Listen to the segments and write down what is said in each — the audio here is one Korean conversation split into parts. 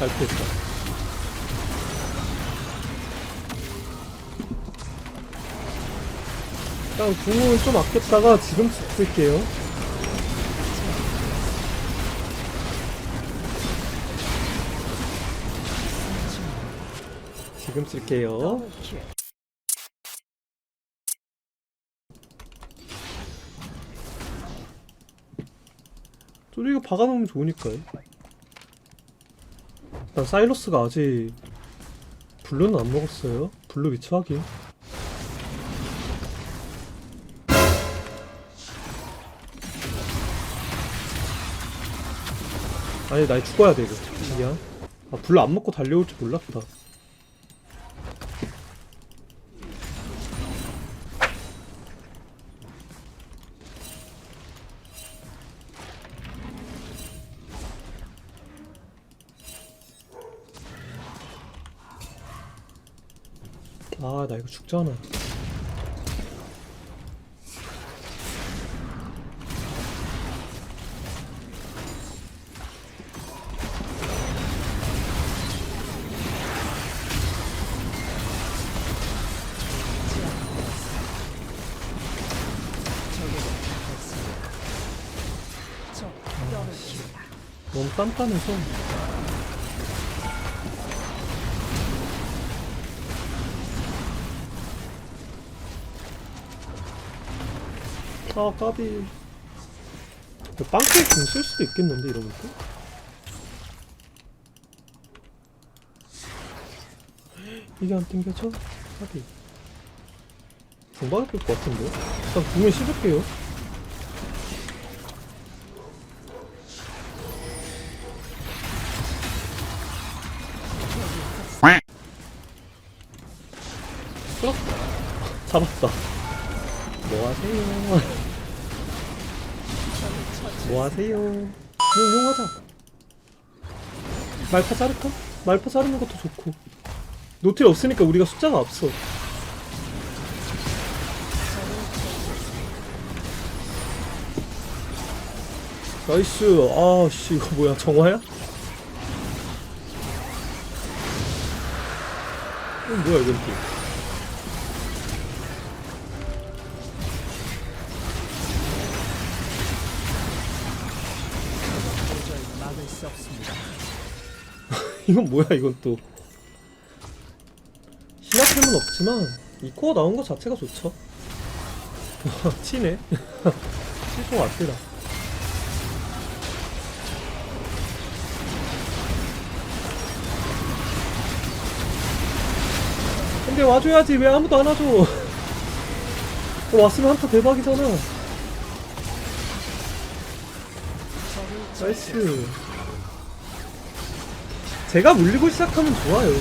잘 피했다. 일단 궁은 좀 아꼈다가 지금 쓸게요. 지금 쓸게요. 저리 이거 박아놓으면 좋으니까요. 일단 사이러스가 아직 블루는 안 먹었어요. 블루 위치 확인. 아니 나 죽어야 돼 이거 미안 아 블루 안 먹고 달려올 줄 몰랐다 아 나 이거 죽잖아 너무 딴딴해서 아 까비. 빵케이크 좀쓸 수도 있겠는데 이러면 또? 이게 안 땡겨져? 까비. 중반에 뺄것 같은데? 일단 궁에 씹을게요 뭐 하세요? 용용하자. 말파 자를까? 말파 자르는 것도 좋고. 노틸 없으니까 우리가 숫자가 앞서 나이스. 아씨 이거 뭐야 정화야? 이건 뭐야 이건 또 수 없습니다. 이건 뭐야 이건 또. 신화템은 없지만 이 코어 나온 것 자체가 좋죠. 치네. 칠것 같더라 근데 와줘야지. 왜 아무도 안 와줘? 어, 왔으면 한타 대박이잖아. 나이스 제가 물리고 시작하면 좋아요.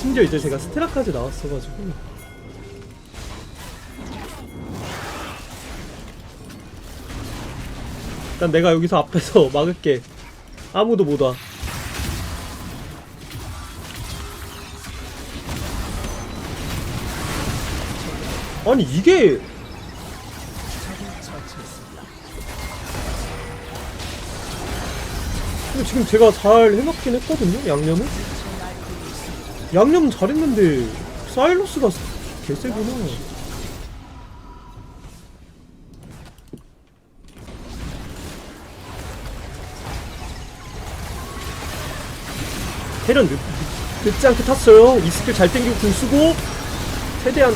심지어 이제 제가 스테라까지 나왔어가지고. 일단 내가 여기서 앞에서 막을게. 아무도 못 와. 아니 이게 지금 제가 잘 해먹긴 했거든요, 양념은? 양념은 잘했는데, 사일러스가 개세구나. 테런 늦, 늦지 않게 탔어요. 이 스킬 잘 땡기고 궁 쓰고, 최대한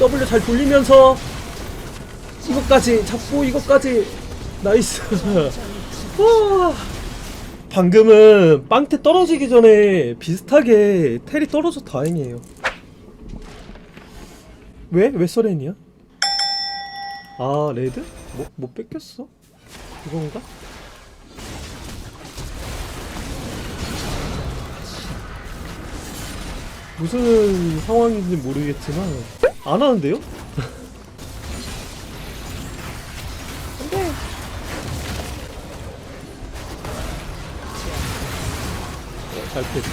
W 잘 돌리면서, 이것까지 잡고, 이것까지. 나이스. 와. 방금은 빵태 떨어지기 전에 비슷하게 텔이 떨어져 다행이에요. 왜? 왜 서렌이야? 아 레드? 뭐, 뭐 뺏겼어? 이건가? 무슨 상황인지 모르겠지만 안 하는데요? 잘 피했다.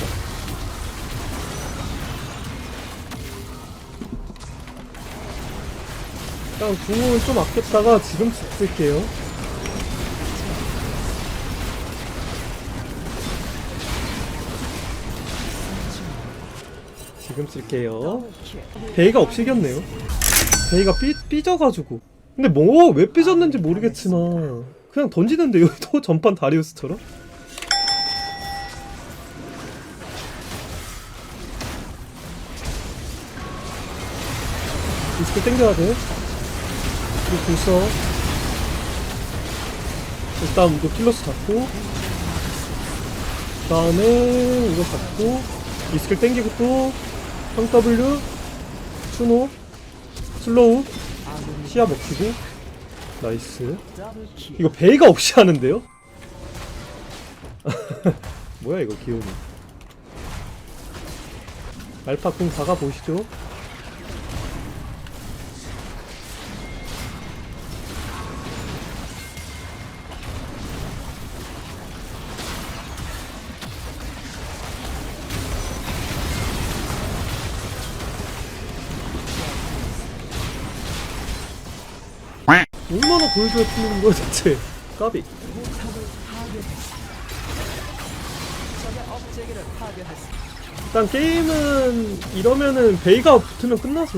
일단 궁은 좀 아꼈다가 지금 쓸게요. 지금 쓸게요. 베이가 없이 이겼네요. 베이가 삐, 삐져가지고. 근데 뭐, 왜 삐졌는지 모르겠지만. 그냥 던지는데요, 또 전판 다리우스처럼? 디스크 땡겨야 돼. 그리고 불써. 일단 노틸러스 잡고. 그 다음에 이거 잡고. 디스크 땡기고 또. 형 W. 추노. 슬로우. 시야 먹히고. 나이스. 이거 베이가 없이 하는데요? 뭐야 이거 기운이 알파쿵 다가 보시죠 얼마나 보여줘야 풀리는 거야 대체 까비. 일단 게임은 이러면은 베이가 붙으면 끝나서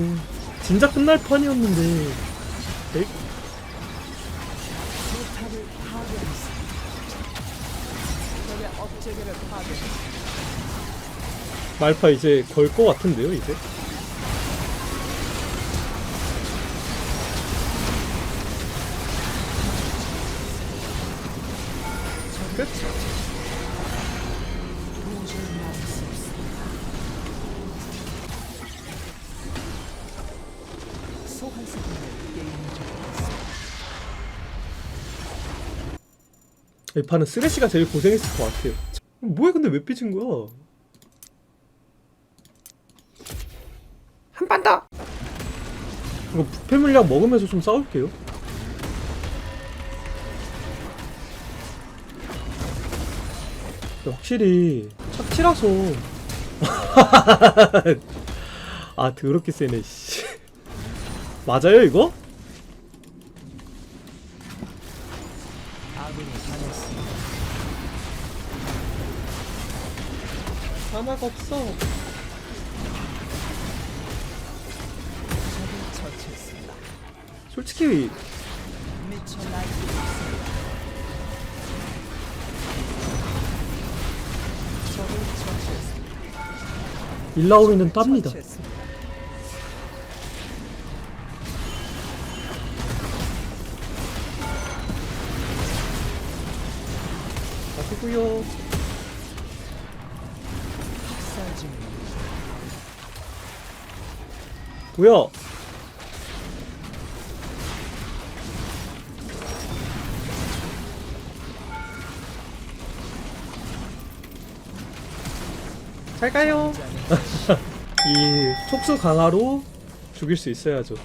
진짜 끝날 판이었는데 베이. 말파 이제 걸 거 같은데요 이제 끝? 이 판은 쓰레쉬가 제일 고생했을 것 같아요 뭐야 근데 왜 삐진 거야 한 판 더! 이거 부패 물량 먹으면서 좀 싸울게요 확실히 착취라서 아 더럽게 세네 씨 맞아요 이거? 하나가 없어. 솔직히 일라오미는 땁니다. 가시고요. 뭐야 잘 가요. 이 촉수 강화로 죽일 수 있어야죠.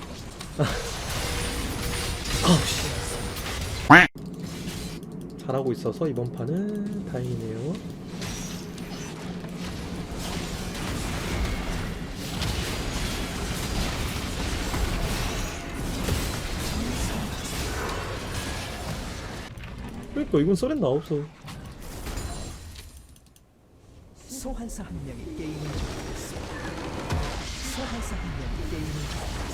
잘하고 있어서 이번 판은 다행이네요. 그러니까 이건 썰엔 나 없어 소환사 한 명이 게임을 접했습니다. 소환사 한 명이 게임을 접했습니다.